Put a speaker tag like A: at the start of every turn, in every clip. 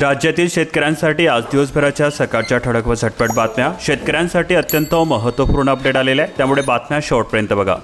A: राज्यातील शेतकऱ्यांसाठी आज दिवसभराच्या सकाळच्या ठळक व झटपट बातम्या. शेतकऱ्यांसाठी अत्यंत महत्त्वपूर्ण अपडेट आलेले आहे त्यामुळे बातम्या शेवटपर्यंत बघा.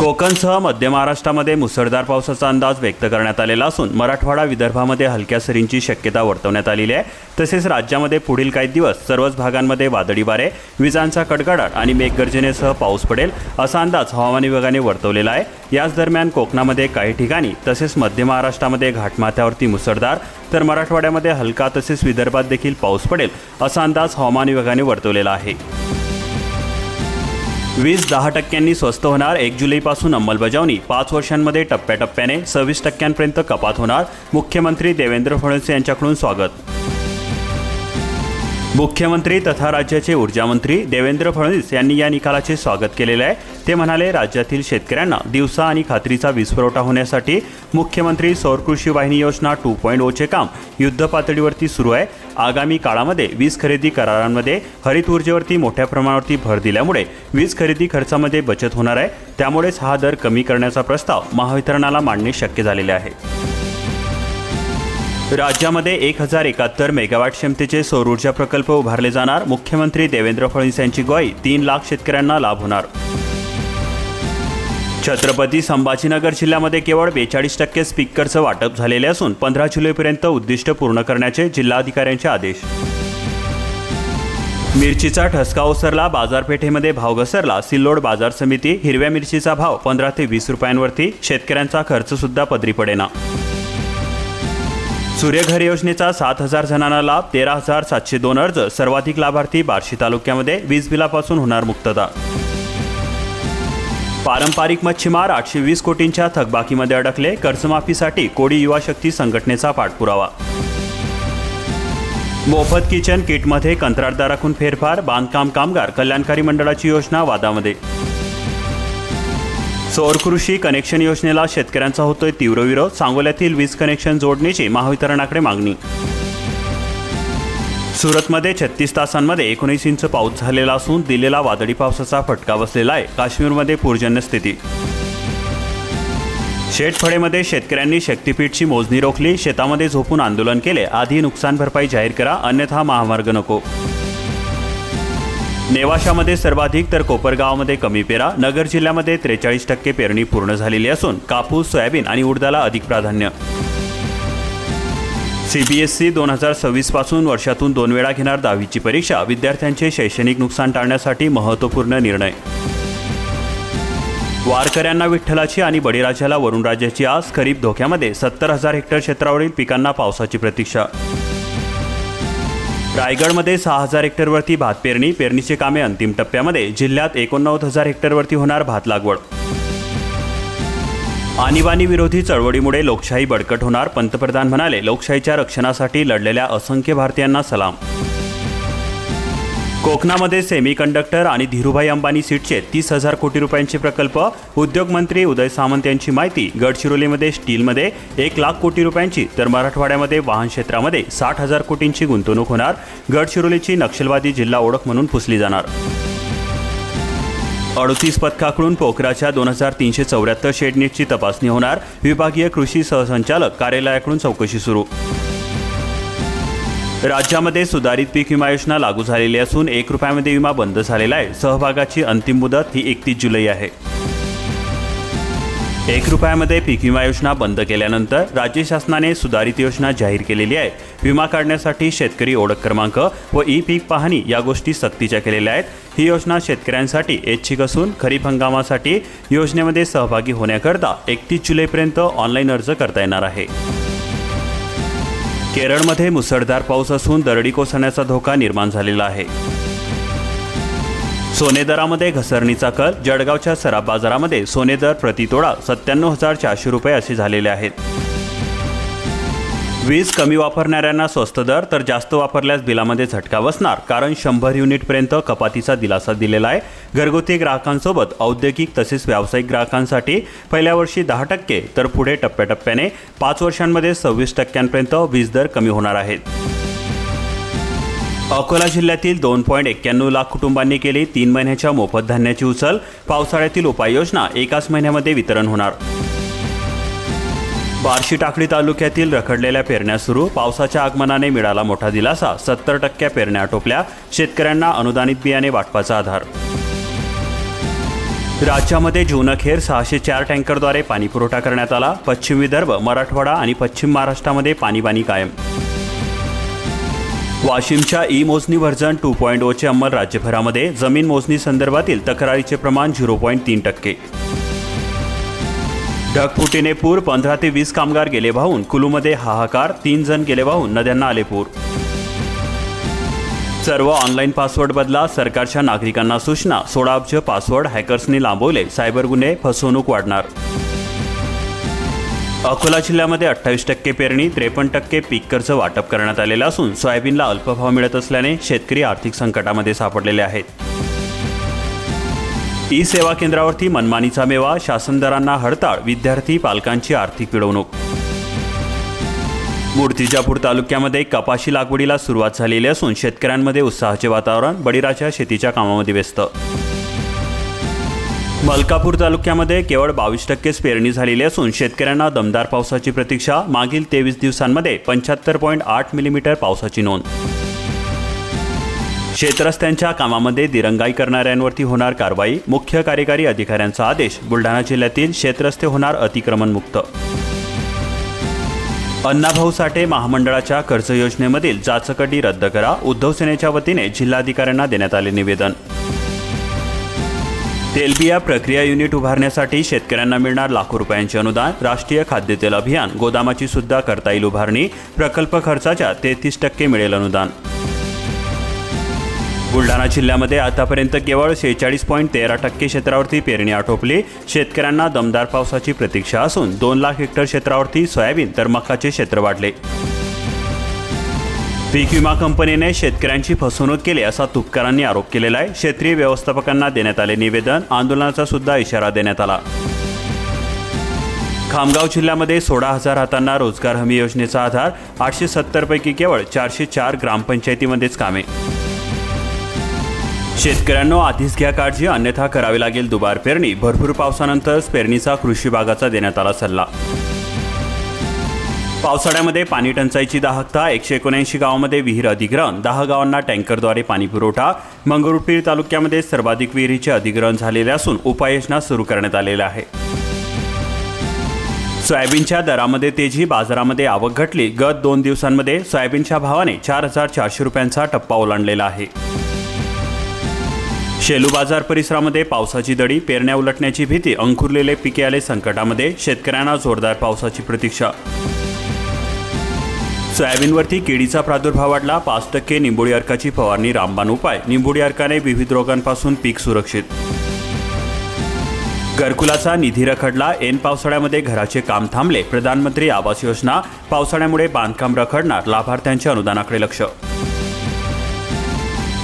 A: कोकणसह मध्य महाराष्ट्रामध्ये मुसळधार पावसाचा अंदाज व्यक्त करण्यात आलेला असून मराठवाडा विदर्भामध्ये हलक्या सरींची शक्यता वर्तवण्यात आलेली आहे. तसेच राज्यामध्ये पुढील काही दिवस सर्वच भागांमध्ये वादळी वारे विजांचा कडकडाट आणि मेघगर्जनेसह पाऊस पडेल असा अंदाज हवामान विभागाने वर्तवलेला आहे. याच दरम्यान कोकणामध्ये काही ठिकाणी तसेच मध्य महाराष्ट्रामध्ये घाटमाथ्यावरती मुसळधार तर मराठवाड्यामध्ये हलका तसेच विदर्भात देखील पाऊस पडेल असा अंदाज हवामान विभागाने वर्तवलेला आहे. वीज दहा टक्क्यांनी स्वस्त होणार एक जुलैपासून अंमलबजावणी. पाच वर्षांमध्ये टप्प्याटप्प्याने सव्वीस टक्क्यांपर्यंत कपात होणार. मुख्यमंत्री देवेंद्र फडणवीस यांच्याकडून स्वागत. मुख्यमंत्री तथा राज्याचे ऊर्जामंत्री देवेंद्र फडणवीस यांनी या निकालाचे स्वागत केलेले आहे. ते म्हणाले राज्यातील शेतकऱ्यांना दिवसा आणि खात्रीचा वीज पुरवठा होण्यासाठी मुख्यमंत्री सौर कृषी वाहिनी योजना टू पॉईंट ओचे काम युद्धपातळीवरती सुरू आहे. आगामी काळामध्ये वीज खरेदी करारांमध्ये हरित ऊर्जेवरती मोठ्या प्रमाणावरती भर दिल्यामुळे वीज खरेदी खर्चामध्ये बचत होणार आहे. त्यामुळेच हा दर कमी करण्याचा प्रस्ताव महावितरणाला मांडणे शक्य झालेले आहे. राज्यामध्ये एक हजार एकाहत्तर मेगावॅट क्षमतेचे सौर ऊर्जा प्रकल्प उभारले जाणार. मुख्यमंत्री देवेंद्र फडणवीस यांची ग्वाही तीन लाख शेतकऱ्यांना लाभ होणार. छत्रपती संभाजीनगर जिल्ह्यामध्ये केवळ बेचाळीस टक्के स्पीकरचं वाटप झालेले असून पंधरा जुलैपर्यंत उद्दिष्ट पूर्ण करण्याचे जिल्हाधिकाऱ्यांचे आदेश. मिरचीचा ठसका ओसरला बाजारपेठेमध्ये भाव घसरला. सिल्लोड बाजार समिती हिरव्या मिरचीचा भाव पंधरा ते वीस रुपयांवरती. शेतकऱ्यांचा खर्चसुद्धा पदरी पडेना सूर्यघर योजनेचा सात हजार जणांना लाभ तेरा हजार सातशे दोन अर्ज सर्वाधिक लाभार्थी बार्शी तालुक्यामध्ये वीज बिलापासून होणार मुक्तता. पारंपरिक मच्छीमार आठशे वीस कोटींच्या थकबाकीमध्ये अडकले कर्जमाफीसाठी कोडी युवा शक्ती संघटनेचा पाठपुरावा. मोफत किचन किटमध्ये कंत्राटदाराकून फेरफार बांधकाम कामगार कल्याणकारी मंडळाची योजना वादामध्ये. सौर कृषी कनेक्शन योजनेला शेतकऱ्यांचा होतोय तीव्र विरोध. सांगोल्यातील वीज कनेक्शन जोडणीची महावितरणाकडे मागणी. सुरतमध्ये छत्तीस तासांमध्ये एकोणीस इंच पाऊस झालेला असून दिलेला वादळी पावसाचा फटका बसलेला आहे. काश्मीरमध्ये पूरजन्य स्थिती. शेतफळेमध्ये शेतकऱ्यांनी शक्तीपीठची मोजणी रोखली. शेतामध्ये झोपून आंदोलन केले. आधी नुकसान भरपाई जाहीर करा. अन्यथा महामार्ग नको. नेवाशामध्ये सर्वाधिक तर कोपरगावमध्ये कमी पेरा नगर जिल्ह्यामध्ये त्रेचाळीस टक्के पेरणी पूर्ण झालेली असून कापूस सोयाबीन आणि उडदाला अधिक प्राधान्य. सीबीएसई दोन हजार सव्वीसपासून वर्षातून दोन वेळा घेणार दहावीची परीक्षा विद्यार्थ्यांचे शैक्षणिक नुकसान टाळण्यासाठी महत्त्वपूर्ण निर्णय. वारकऱ्यांना विठ्ठलाची आणि बळीराजाला वरुणराजाची आज खरीप धोक्यामध्ये सत्तर हजार हेक्टर क्षेत्रावरील पिकांना पावसाची प्रतीक्षा. रायगडमध्ये सहा हजार हेक्टरवरती भात पेरणी पेरणीचे कामे अंतिम टप्प्यामध्ये जिल्ह्यात एकोणनव्वद हजार हेक्टरवरती होणार भात लागवड. आणीबाणी विरोधी चळवळीमुळे लोकशाही बळकट होणार पंतप्रधान म्हणाले लोकशाहीच्या रक्षणासाठी लढलेल्या असंख्य भारतीयांना सलाम. कोकणामध्ये सेमीकंडक्टर आणि धीरूभाई अंबानी सीटचे तीस हजार कोटी रुपयांचे प्रकल्प उद्योगमंत्री उदय सामंत यांची माहिती गडचिरोलीमध्ये स्टीलमध्ये एक लाख कोटी रुपयांची तर मराठवाड्यामध्ये वाहन क्षेत्रामध्ये साठ हजार कोटींची गुंतवणूक होणार गडचिरोलीची नक्षलवादी जिल्हा ओळख म्हणून पुसली जाणार. अडतीस पथकाकडून पोखराच्या दोन हजार तीनशे चौऱ्याहत्तर शेडनीटची तपासणी होणार विभागीय कृषी सहसंचालक कार्यालयाकडून चौकशी सुरू. राज्यामध्ये सुधारित पीक विमा योजना लागू झालेली असून एक रुपयामध्ये विमा बंद झालेला आहे. सहभागाची अंतिम मुदत ही एकतीस जुलै आहे. एक रुपयामध्ये पीक विमा योजना बंद केल्यानंतर राज्य शासनाने सुधारित योजना जाहीर केलेली आहे. विमा काढण्यासाठी शेतकरी ओळख क्रमांक व ई पीक पाहणी या गोष्टी सक्तीच्या केलेल्या आहेत. ही योजना शेतकऱ्यांसाठी ऐच्छिक असून खरीप हंगामासाठी योजनेमध्ये सहभागी होण्याकरता एकतीस जुलैपर्यंत ऑनलाईन अर्ज करता येणार आहे. केरळमध्ये मुसळधार पाऊस असून दरडी कोसळण्याचा धोका निर्माण झालेला आहे. सोनेदरामध्ये घसरणीचा कल जळगावच्या सराफ बाजारामध्ये सोने दर प्रतितोडा सत्त्याण्णव हजार चारशे रुपये असे झालेले आहेत. वीज कमी वापरणाऱ्यांना स्वस्त दर तर जास्त वापरल्यास बिलामध्ये झटका बसणार कारण शंभर युनिटपर्यंत कपातीचा दिलासा दिलेला आहे. घरगुती ग्राहकांसोबत औद्योगिक तसेच व्यावसायिक ग्राहकांसाठी पहिल्या वर्षी दहा टक्के तर पुढे टप्प्याटप्प्याने पाच वर्षांमध्ये सव्वीस टक्क्यांपर्यंत वीज दर कमी होणार आहेत. अकोला जिल्ह्यातील दोन पॉईंट एक्क्याण्णव लाख कुटुंबांनी केली तीन महिन्याच्या मोफत धान्याची उचल. पावसाळ्यातील उपाययोजना एकाच महिन्यामध्ये वितरण होणार. बार्शी टाकळी तालुक्यातील रखडलेल्या पेरण्या सुरू. पावसाच्या आगमनाने मिळाला मोठा दिलासा. सत्तर टक्क्या पेरण्या आटोपल्या. शेतकऱ्यांना अनुदानित बियाणे वाटपाचा आधार. राज्यामध्ये जूनअखेर सहाशे चार टँकरद्वारे पाणी पुरवठा करण्यात आला. पश्चिम विदर्भ मराठवाडा आणि पश्चिम महाराष्ट्रामध्ये पाणीबाणी कायम. वाशिमच्या ई मोजणी व्हर्जन टू पॉईंट ओचे अंमल राज्यभरामध्ये. जमीन मोजणी संदर्भातील तक्रारीचे प्रमाण झिरो पॉईंट तीन टक्के. ढगफुटीने पूर पंधरा ते वीस कामगार गेले वाहून. कुलूमध्ये हाहाकार तीन जण गेले वाहून. नद्यांना आले पूर सर्व ऑनलाईन पासवर्ड बदला सरकारच्या नागरिकांना सूचना सोळा अब्ज पासवर्ड हॅकर्सनी लांबवले सायबर गुन्हे फसवणूक वाढणार. अकोला जिल्ह्यामध्ये अठ्ठावीस टक्के पेरणी त्रेपन्न टक्के पीक कर्ज वाटप करण्यात आलेलं असून सोयाबीनला अल्पभाव मिळत असल्याने शेतकरी आर्थिक संकटामध्ये सापडलेले आहेत. ई सेवा केंद्रावरती मनमानीचा मेवा शासन दरांना हडताळ विद्यार्थी पालकांची आर्थिक पिळवणूक मूर्तिजापूर तालुक्यामध्ये कपाशी लागवडीला सुरुवात झालेली असून शेतकऱ्यांमध्ये उत्साहाचे वातावरण बळीराच्या शेतीच्या कामामध्ये व्यस्त. मलकापूर तालुक्यामध्ये केवळ बावीस टक्केच पेरणी झालेली असून शेतकऱ्यांना दमदार पावसाची प्रतीक्षा मागील तेवीस दिवसांमध्ये पंच्याहत्तर पॉईंट आठ मिलीमीटर पावसाची नोंद. शेतरस्त्यांच्या कामामध्ये दिरंगाई करणाऱ्यांवरती होणार कारवाई मुख्य कार्यकारी अधिकाऱ्यांचा आदेश बुलढाणा जिल्ह्यातील शेतरस्ते होणार अतिक्रमणमुक्त. अण्णाभाऊ साठे महामंडळाच्या कर्ज योजनेमधील जाचकटी रद्द करा. उद्धव सेनेच्या वतीने जिल्हाधिकाऱ्यांना देण्यात आले निवेदन. तेलबिया प्रक्रिया युनिट उभारण्यासाठी शेतकऱ्यांना मिळणार लाखो रुपयांचे अनुदान. राष्ट्रीय खाद्यतेल अभियान गोदामाची सुद्धा करता येईल उभारणी. प्रकल्प खर्चाच्या तेहतीस टक्के मिळेल अनुदान. बुलढाणा जिल्ह्यामध्ये आतापर्यंत केवळ शेहेचाळीस पॉईंट तेरा टक्के क्षेत्रावरती पेरणी आटोपली. शेतकऱ्यांना दमदार पावसाची प्रतीक्षा असून दोन लाख हेक्टर क्षेत्रावरती सोयाबीन तर मकाचे क्षेत्र वाढले. पीक विमा कंपनीने शेतकऱ्यांची फसवणूक केली असा तुपकरांनी आरोप केलेला आहे. क्षेत्रीय व्यवस्थापकांना देण्यात आले निवेदन आंदोलनाचा सुद्धा इशारा देण्यात आला. खामगाव जिल्ह्यामध्ये सोळा हजार हातांना रोजगार हमी योजनेचा आधार आठशे सत्तरपैकी केवळ चारशे चार ग्रामपंचायतीमध्येच कामे. शेतकऱ्यांनो आधीच घ्या काळजी. अन्यथा करावी लागेल दुबार पेरणी. भरपूर पावसानंतरच पेरणीचा कृषी भागाचा देण्यात आला सल्ला. पावसाळ्यामध्ये पाणी टंचाईची दाहकता एकशे एकोणऐंशी गावामध्ये विहीर अधिग्रहण दहा गावांना टँकरद्वारे पाणी पुरवठा मंगरुळपीर तालुक्यामध्ये सर्वाधिक विहिरीचे अधिग्रहण झालेले असून उपाययोजना सुरू करण्यात आलेल्या आहे. सोयाबीनच्या दरामध्ये तेजी बाजारामध्ये आवक घटली. गत दोन दिवसांमध्ये सोयाबीनच्या भावाने चार हजार चारशे रुपयांचा टप्पा ओलांडलेला आहे. शेलू बाजार परिसरामध्ये पावसाची दडी पेरण्या उलटण्याची भीती अंकुरलेले पिके आले संकटामध्ये शेतकऱ्यांना जोरदार पावसाची प्रतीक्षा. सोयाबीनवरती किडीचा प्रादुर्भाव वाढला पाच टक्के निंबोळी अर्काची फवारणी रामबाण उपाय निंबोळी अर्काने विविध रोगांपासून पीक सुरक्षित. घरकुलाचा निधी रखडला एन पावसाळ्यामध्ये घराचे काम थांबले प्रधानमंत्री आवास योजना पावसाळ्यामुळे बांधकाम रखडणार लाभार्थ्यांच्या अनुदानाकडे लक्ष.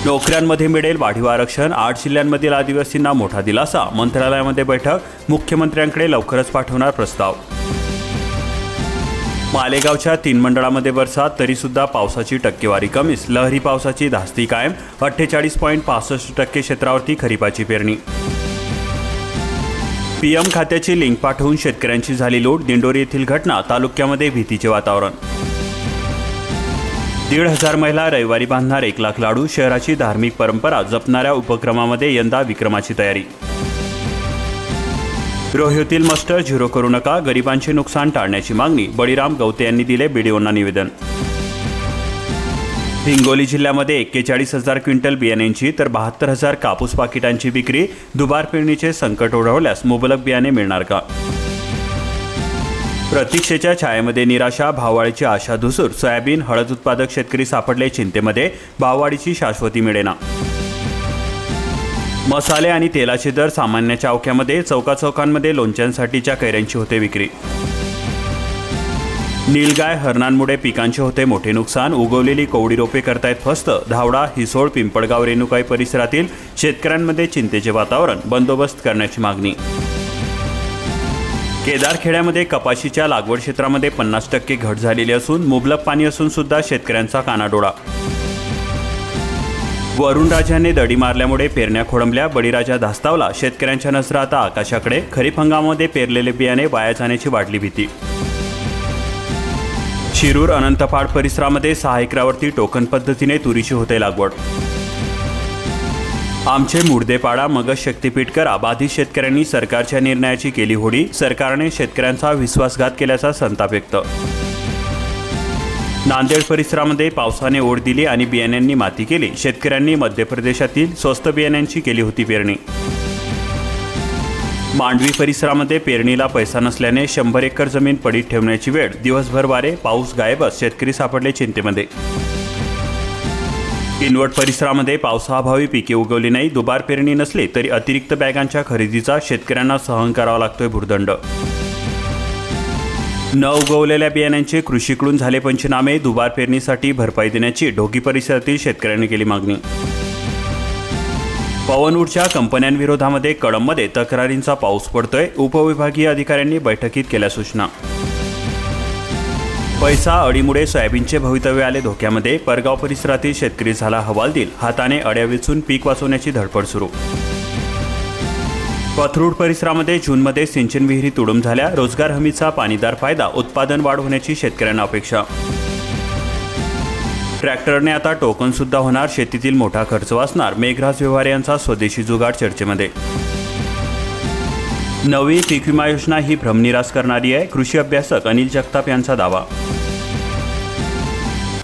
A: नोकऱ्यांमध्ये मिळेल वाढीव आरक्षण. आठ जिल्ह्यांमधील आदिवासींना मोठा दिलासा. मंत्रालयामध्ये बैठक. मुख्यमंत्र्यांकडे लवकरच पाठवणार प्रस्ताव. मालेगावच्या तीन मंडळामध्ये बरसात. तरीसुद्धा पावसाची टक्केवारी कमीच. लहरी पावसाची धास्ती कायम. अठ्ठेचाळीस पॉईंट पासष्ट टक्के क्षेत्रावरती खरीपाची पेरणी. पीएम खात्याची लिंक पाठवून शेतकऱ्यांची झाली लूट. दिंडोरी येथील घटना. तालुक्यामध्ये भीतीचे वातावरण. दीड हजार महिला रविवारी बांधणार एक लाख लाडू शहराची धार्मिक परंपरा जपणाऱ्या उपक्रमामध्ये यंदा विक्रमाची तयारी. रोह्योतील मस्टर झिरो करू नका गरिबांचे नुकसान टाळण्याची मागणी बळीराम गवते यांनी दिले बीडीओंना निवेदन. हिंगोली जिल्ह्यामध्ये एक्केचाळीस हजार क्विंटल बियाण्यांची तर बहात्तर हजार कापूस पाकिटांची विक्री दुबार पेरणीचे संकट ओढवल्यास मुबलक बियाणे मिळणार का? प्रतीक्षेच्या छायेमध्ये निराशा भाववाळीची आशा धुसूर. सोयाबीन हळद उत्पादक शेतकरी सापडले चिंतेमध्ये. भाववाढीची शाश्वती मिळेना. मसाले आणि तेलाचे दर सामान्याच्या अवक्यामध्ये चौकाचौकांमध्ये लोणच्यांसाठीच्या कैऱ्यांची होते विक्री. नीलगाय हरणांमुळे पिकांचे होते मोठे नुकसान. उगवलेली कोवडी रोपे करतायत फस्त. धावडा हिसोळ पिंपळगाव रेणुकाई परिसरातील शेतकऱ्यांमध्ये चिंतेचे वातावरण. बंदोबस्त करण्याची मागणी. केदारखेड्यामध्ये कपाशीच्या लागवड क्षेत्रामध्ये पन्नास टक्के घट झालेली असून मुबलक पाणी असून सुद्धा शेतकऱ्यांचा कानाडोळा. वरुण राजाने दडी मारल्यामुळे पेरण्या खोळंबल्या बळीराजा धास्तावला. शेतकऱ्यांच्या नजरा आता आकाशाकडे. खरीप हंगामामध्ये पेरलेले बियाणे वाया जाण्याची वाढली भीती. शिरूर अनंतपाड परिसरामध्ये सहा एकरावरती टोकन पद्धतीने तुरीची होते लागवड. आमचे मुर्देपाडा मगज शक्तीपीठकर करा शेतकऱ्यांनी सरकारच्या निर्णयाची केली होडी. सरकारने शेतकऱ्यांचा विश्वासघात केल्याचा संताप व्यक्त. नांदेड परिसरामध्ये पावसाने ओढ दिली आणि बियाण्यांनी माती केली. शेतकऱ्यांनी मध्य प्रदेशातील स्वस्त बियाण्यांची केली होती पेरणी. मांडवी परिसरामध्ये पेरणीला पैसा नसल्याने शंभर एकर जमीन पडीत ठेवण्याची वेळ. दिवसभर वारे पाऊस गायबच शेतकरी सापडले चिंतेमध्ये. किनवट परिसरामध्ये पावसाअभावी पिके उगवली नाही दुबार पेरणी नसली तरी अतिरिक्त बॅगांच्या खरेदीचा शेतकऱ्यांना सहन करावा लागतोय भुर्दंड. न उगवलेल्या बियाण्यांचे कृषीकडून झाले पंचनामे दुबार पेरणीसाठी भरपाई देण्याची ढोकी परिसरातील शेतकऱ्यांनी केली मागणी. पवन ऊर्जा कंपन्यांविरोधामध्ये कळंबमध्ये तक्रारींचा पाऊस पडतोय उपविभागीय अधिकाऱ्यांनी बैठकीत केल्या सूचना. पैसा अडीमुळे सोयाबीनचे भवितव्य आले धोक्यामध्ये परगाव परिसरातील शेतकरी झाला हवालदिल हाताने अड्या वेचून पीक वाचवण्याची धडपड सुरू. पथरूड परिसरामध्ये जूनमध्ये सिंचन विहिरी तुडूंब झाल्या रोजगार हमीचा पाणीदार फायदा उत्पादन वाढ होण्याची शेतकऱ्यांना अपेक्षा. ट्रॅक्टरने आता टोकन सुद्धा होणार शेतीतील मोठा खर्च वाचणार मेघराज व्यवहार यांचा स्वदेशी जुगाड चर्चेमध्ये. नवी पीक विमा योजना ही भ्रमनिरास करणारी आहे. कृषी अभ्यासक अनिल जगताप यांचा दावा.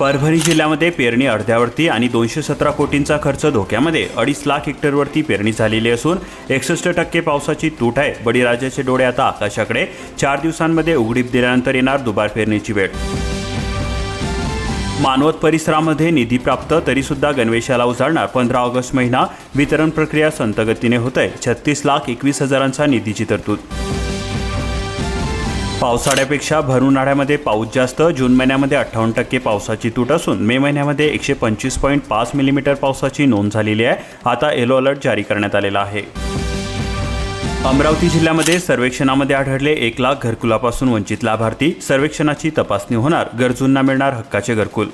A: परभणी जिल्ह्यामध्ये पेरणी अर्ध्यावरती आणि दोनशे सतरा कोटींचा खर्च धोक्यामध्ये. अडीच लाख हेक्टरवरती पेरणी झालेली असून एकसष्ट टक्के पावसाची तूट आहे. बळीराजाचे डोळे आता आकाशाकडे. चार दिवसांमध्ये उघडीप दिल्यानंतर येणार दुबार पेरणीची वेळ. मानवत परिसरामध्ये निधी प्राप्त तरीसुद्धा गणवेशाला उजाडणार पंधरा ऑगस्ट महिना वितरण प्रक्रिया संतगतीने होत आहे छत्तीस लाख एकवीस हजारांचा निधीची तरतूद. पावसाळ्यापेक्षा भरुनाळ्यामध्ये पाऊस जास्त. जून महिन्यामध्ये अठ्ठावन्न टक्के पावसाची तूट असून मे महिन्यामध्ये एकशे पंचवीस पॉईंट पाच मिलीमीटर पावसाची नोंद झालेली आहे. आता येलो अलर्ट जारी करण्यात आलेला आहे. अमरावती जिल्ह्यामध्ये सर्वेक्षणामध्ये आढळले एक लाख घरकुलापासून वंचित लाभार्थी. सर्वेक्षणाची तपासणी होणार. गरजूंना मिळणार हक्काचे घरकुल.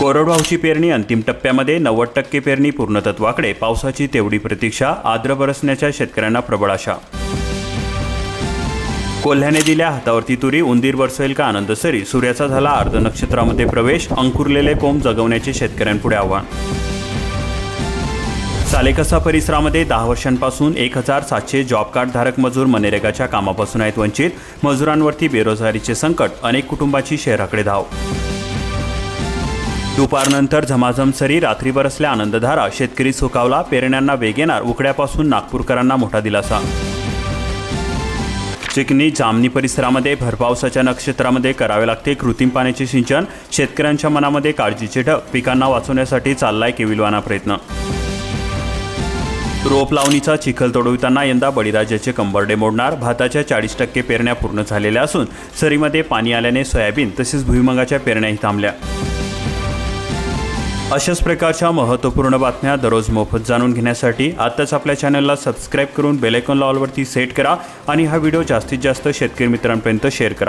A: कोरडवाहूची पेरणी अंतिम टप्प्यामध्ये. नव्वद टक्के पेरणी पूर्णतत्वाकडे. पावसाची तेवढी प्रतीक्षा. आद्र बरसण्याच्या शेतकऱ्यांना प्रबळ आशा. कोल्ह्याने दिल्या हातावरती तुरी. उंदीर बरसेल का आनंद सरी. सूर्याचा झाला अर्ध नक्षत्रामध्ये प्रवेश. अंकुरलेले कोंब जगवण्याचे शेतकऱ्यांपुढे आव्हान. सालेकसा परिसरामध्ये दहा वर्षांपासून एक हजार सातशे जॉब कार्डधारक मजूर मनरेगाच्या कामापासून आहेत वंचित. मजुरांवरती बेरोजगारीचे संकट अनेक कुटुंबाची शहराकडे धाव. दुपारनंतर झमाझम सरी रात्री बरसल्या आनंदधारा शेतकरी सुकावला पेरण्यांना वेग येणार उकड्यापासून नागपूरकरांना मोठा दिलासा. चिकनी जामनी परिसरामध्ये भरपावसाच्या नक्षत्रामध्ये करावे लागते कृत्रिम पाण्याचे सिंचन शेतकऱ्यांच्या मनामध्ये काळजीचे ढग पिकांना वाचवण्यासाठी चाललाय केविलवाना प्रयत्न. रोप लावणीचा चिखल तोडविताना यंदा बळीराजाचे कंबरडे मोडणार भाताच्या चाळीस टक्के पेरण्या पूर्ण झालेल्या असून सरीमध्ये पाणी आल्याने सोयाबीन तसेच भुईमंगाच्या पेरण्याही थांबल्या. अशाच प्रकारच्या महत्त्वपूर्ण बातम्या दररोज मोफत जाणून घेण्यासाठी आत्ताच आपल्या चॅनलला सबस्क्राईब करून बेलायकॉन लॉलवरती सेट करा आणि हा व्हिडिओ जास्तीत जास्त शेतकरी मित्रांपर्यंत शेअर करा.